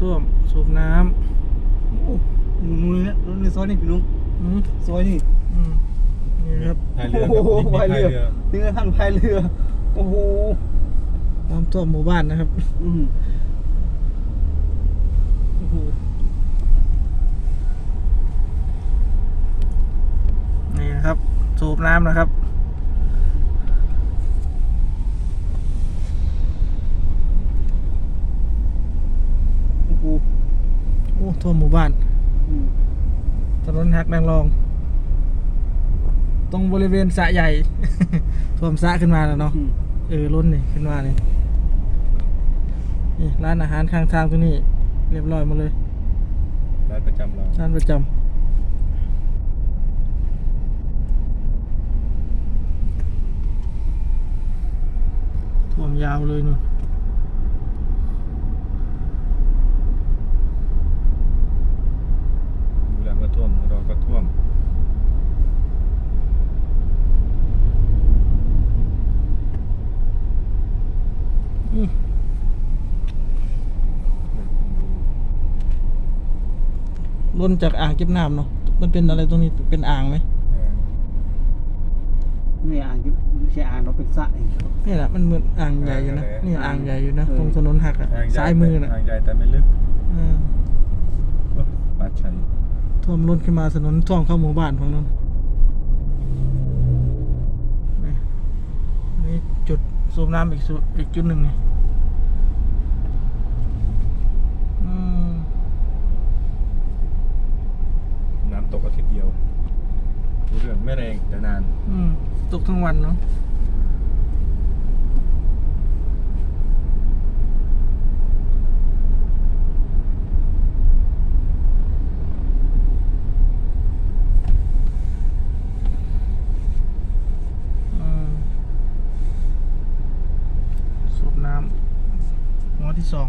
ท่วม สูบน้โอ้นู่นนี่นู่นนี่ซอยนี่พี่ลุงำอืมซอยนี่ อืมนี่ครับพายเรือโอ้โหมีพายเรือมีนี่ไงท่านพายเรือ โอ้โหน้ำท่วมหมู่บ้านนะครับ อืมโอ้โหนี่นะครับ สูบน้ำนะครับ โอ้โห โอ้ ท่วมหมู่บ้านอืมถนนหักนางรอง ตรงบริเวณสระใหญ่ ท่วมสระขึ้นมาแล้วเนาะอืมเออล้นนี่ขึ้นมาเลยนี่ร้านอาหารข้างทางตรงนี้ เรียบร้อยหมดเลย ร้านประจำเราร้านประจำท่วมยาวเลยนู่น ดูแลก็ท่วมเราก็ท่วม อื้อ ล้นจากอ่างเก็บน้ำเนาะมันเป็นอะไรตรงนี้เป็นอ่างไหมเออนี่อ่านอยู่ไม่ใช่อ่านเราเป็นสระเองครับ นี่แหละมันเหมือนอ่างใหญ่อยู่นะนี่อ่างใหญ่อยู่นะเออตรงถนนหักอะทางใหญ่ซ้ายมือน่ะทางใหญ่แต่ไม่ลึกเออโอ้ปาดชัยท่วมล้นขึ้นมาถนนท่วมเข้าหมู่บ้านฝั่งนั้นนี่นี่จุดสูบน้ำอีกสุดอีกจุดหนึ่งนี่อืม น้ำตกอาทิตย์เดียวดูเรื่อง ไม่แรงแต่นาน อืม ตกทั้งวันเนาะสูบน้ำหัวที่สอง